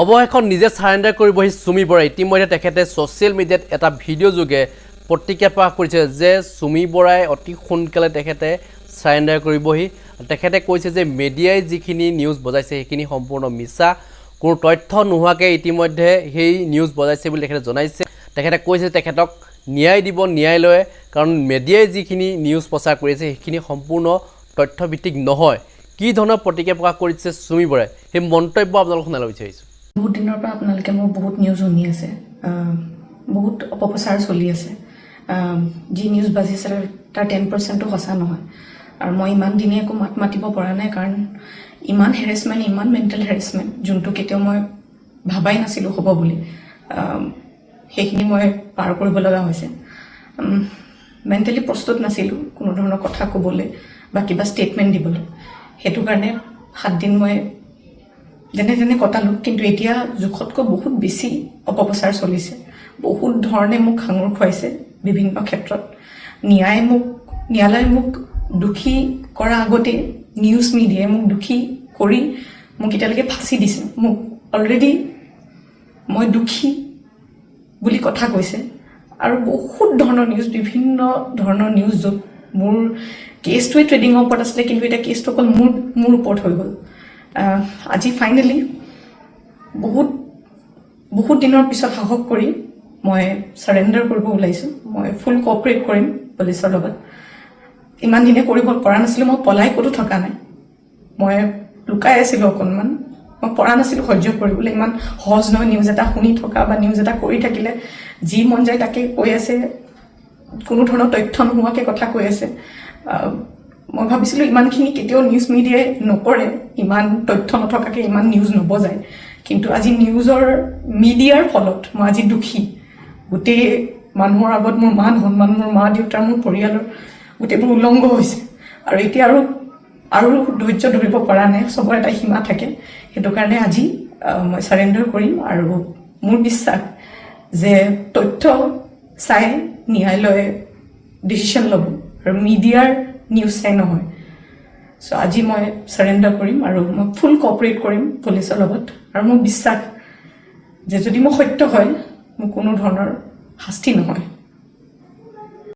অৱশেষত নিজে চাৰেণ্ডাৰ কৰিবহি চুমি বৰাই। ইতিমধ্যে তেখেতে ছ'চিয়েল মিডিয়াত এটা ভিডিঅ' যোগে প্ৰতিক্ৰিয়া প্ৰকাশ কৰিছে যে চুমি বৰাই অতি সোনকালে তেখেতে চাৰেণ্ডাৰ কৰিবহি তেখেতে কৈছে যে মিডিয়াই যিখিনি নিউজ বজাইছে সেইখিনি সম্পূৰ্ণ মিছা। কোনো তথ্য নোহোৱাকৈ ইতিমধ্যে সেই নিউজ বজাইছে বুলি তেখেতে জনাইছে। তেখেতে কৈছে তেখেতক ন্যায় দিব ন্যায়ালয়ে কাৰণ মিডিয়াই যিখিনি নিউজ প্ৰচাৰ কৰিছে সেইখিনি সম্পূৰ্ণ তথ্যভিত্তিক নহয়। কি ধৰণৰ প্ৰতিক্ৰিয়া প্ৰকাশ কৰিছে চুমি বৰাই? সেই মন্তব্য আপোনালোকক শুনালৈ বিচাৰিছোঁ। বহুত দিনৰ পৰা আপোনালোকে মোৰ বহুত নিউজ শুনি আছে। বহুত অপপ্ৰচাৰ চলি আছে। যি নিউজ বাজিছে তাৰ টেন পাৰ্চেণ্টো সঁচা নহয়। আৰু মই ইমান দিনে একো মাত মাতিব পৰা নাই কাৰণ ইমান হেৰেচমেণ্ট ইমান মেণ্টেল হেৰেচমেণ্ট যোনটো কেতিয়াও মই ভাবাই নাছিলোঁ হ'ব বুলি। সেইখিনি মই পাৰ কৰিব লগা হৈছে। মেণ্টেলি প্ৰস্তুত নাছিলোঁ কোনো ধৰণৰ কথা ক'বলৈ বা কিবা ষ্টেটমেণ্ট দিবলৈ। সেইটো কাৰণে সাতদিন মই যেনে তেনে কটালোঁ কিন্তু এতিয়া জোখতকৈ বহুত বেছি অপপ্ৰচাৰ চলিছে। বহুত ধৰণে মোক সাঙুৰ খুৱাইছে বিভিন্ন ক্ষেত্ৰত। ন্যায় মোক ন্যায়ালয়ে মোক দোষী কৰা আগতে নিউজ মিডিয়াই মোক দোষী কৰি মোক এতিয়ালৈকে ফাঁচি দিছে। মোক অলৰেডি মই দোষী বুলি কথা কৈছে। আৰু বহুত ধৰণৰ নিউজ বিভিন্ন ধৰণৰ নিউজ য'ত মোৰ কেছটোৱে ট্ৰেডিঙৰ ওপৰত আছিলে কিন্তু এতিয়া কেছটো অকল মোৰ মোৰ ওপৰত হৈ গ'ল। আজি ফাইনেলি বহুত বহুত দিনৰ পিছত সাহস কৰি মই চাৰেণ্ডাৰ কৰিব ওলাইছোঁ। মই ফুল কঅপাৰেট কৰিম পুলিচৰ লগত। ইমান দিনে কৰিব পৰা নাছিলোঁ মই পলাই ক'তো থকা নাই। মই লুকাই আছিলোঁ অকণমান। মই পৰা নাছিলোঁ সহ্য কৰিবলৈ ইমান সহজ নহয় নিউজ এটা শুনি থকা বা নিউজ এটা কৰি থাকিলে। যি মন যায় তাকে কৈ আছে কোনো ধৰণৰ তথ্য নোহোৱাকৈ কথা কৈ আছে। মই ভাবিছিলোঁ ইমানখিনি কেতিয়াও নিউজ মিডিয়াই নকৰে, ইমান তথ্য নথকাকৈ ইমান নিউজ নবজায়। কিন্তু আজি নিউজৰ মিডিয়াৰ ফলত মই আজি দুখী। গোটেই মানুহৰ আগত মোৰ মান সন্মান মোৰ মা, দেউতাৰ মোৰ পৰিয়ালৰ গোটেইবোৰ উলংঘ হৈছে। আৰু এতিয়া আৰু আৰু ধৈৰ্য ধৰিব পৰা নাই, চবৰ এটা সীমা থাকে। সেইটো কাৰণে আজি মই চাৰেণ্ডাৰ কৰিম আৰু মোৰ বিশ্বাস যে তথ্য চাই ন্যায়ালয়ে ডিচিশ্যন ল'ব। আৰু মিডিয়াৰ নিউজ চাই নহয়। চ' আজি মই চাৰেণ্ডাৰ কৰিম আৰু মই ফুল কঅপাৰেট কৰিম পুলিচৰ লগত আৰু মোৰ বিশ্বাস যে যদি মোৰ সত্য হয় মোৰ কোনো ধৰণৰ শাস্তি নহয়।